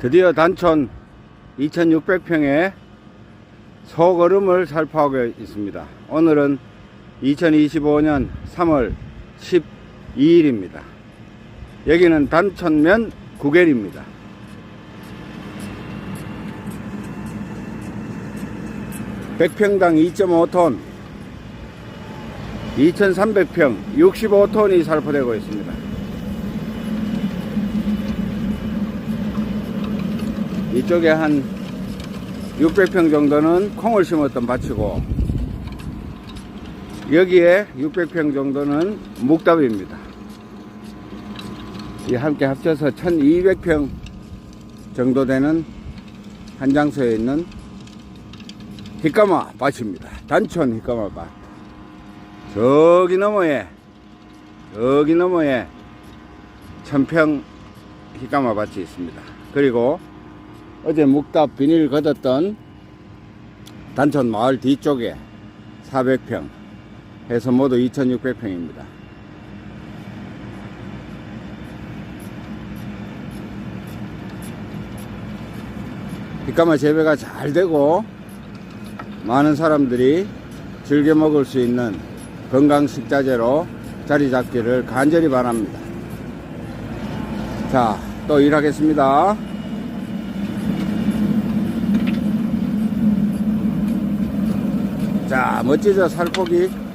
드디어 단촌 2600평의 소거름을 살포하고 있습니다. 오늘은 2025년 3월 12일입니다. 여기는 단촌면 구겔입니다. 백평당 2.5톤, 2,300평, 65톤이 살포되고 있습니다. 이쪽에 한 600평 정도는 콩을 심었던 밭이고 여기에 600평 정도는 묵답입니다. 이 함께 합쳐서 1200평 정도 되는 한 장소에 있는 힐까마 밭입니다. 단촌 힐까마 밭. 저기 너머에 저기 너머에 천평 힐까마 밭이 있습니다. 그리고 어제 묵답 비닐 걷었던 단촌 마을 뒤쪽에 400평 해서 모두 2600평입니다. 빗가마 재배가 잘 되고 많은 사람들이 즐겨 먹을 수 있는 건강 식자재로 자리 잡기를 간절히 바랍니다. 자, 또 일하겠습니다. 자, 멋지죠, 살코기.